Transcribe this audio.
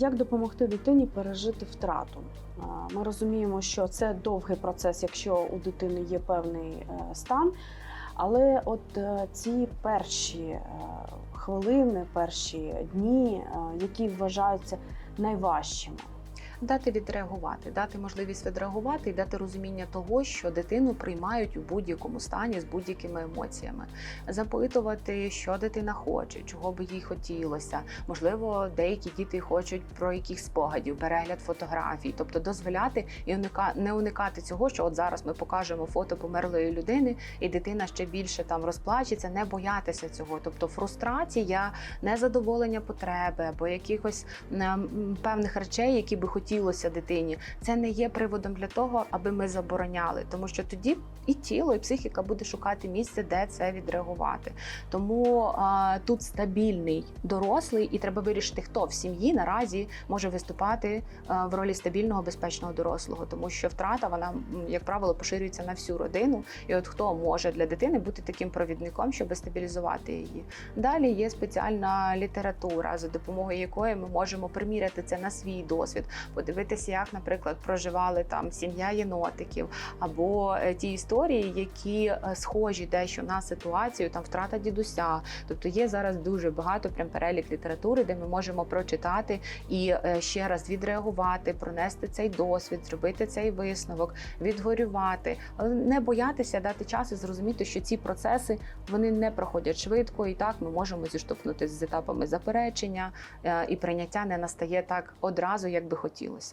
Як допомогти дитині пережити втрату? Ми розуміємо, що це довгий процес, якщо у дитини є певний е, стан. Але от е, ці перші е, хвилини, перші дні, які вважаються найважчими. Дати відреагувати, дати можливість відреагувати і дати розуміння того, що дитину приймають у будь-якому стані з будь-якими емоціями, запитувати, що дитина хоче, чого би їй хотілося. Можливо, деякі діти хочуть про якихось спогадів, перегляд фотографій, тобто дозволяти і не уникати цього, що от зараз ми покажемо фото померлої людини, і дитина ще більше там розплачеться, не боятися цього. Тобто фрустрація, незадоволення потреби або якихось певних речей, які би хотілося дитині, це не є приводом для того, аби ми забороняли, тому що тоді і тіло, і психіка буде шукати місце, де це відреагувати. Тому а, тут стабільний дорослий, і треба вирішити, хто в сім'ї наразі може виступати а, в ролі стабільного безпечного дорослого, тому що втрата вона як правило поширюється на всю родину. І от хто може для дитини бути таким провідником, щоб стабілізувати її. Далі є спеціальна література, за допомогою якої ми можемо приміряти це на свій досвід, подивитися, як, наприклад, проживали там сім'я єнотиків, або е, ті історії, які е, схожі дещо на ситуацію, там втрата дідуся. Тобто є зараз дуже багато прям перелік літератури, де ми можемо прочитати і е, ще раз відреагувати, пронести цей досвід, зробити цей висновок, відгорювати, але не боятися дати час і зрозуміти, що ці процеси вони не проходять швидко, і так ми можемо зіштовхнутися з етапами заперечення, і прийняття не настає так одразу, як би хотілося. with some.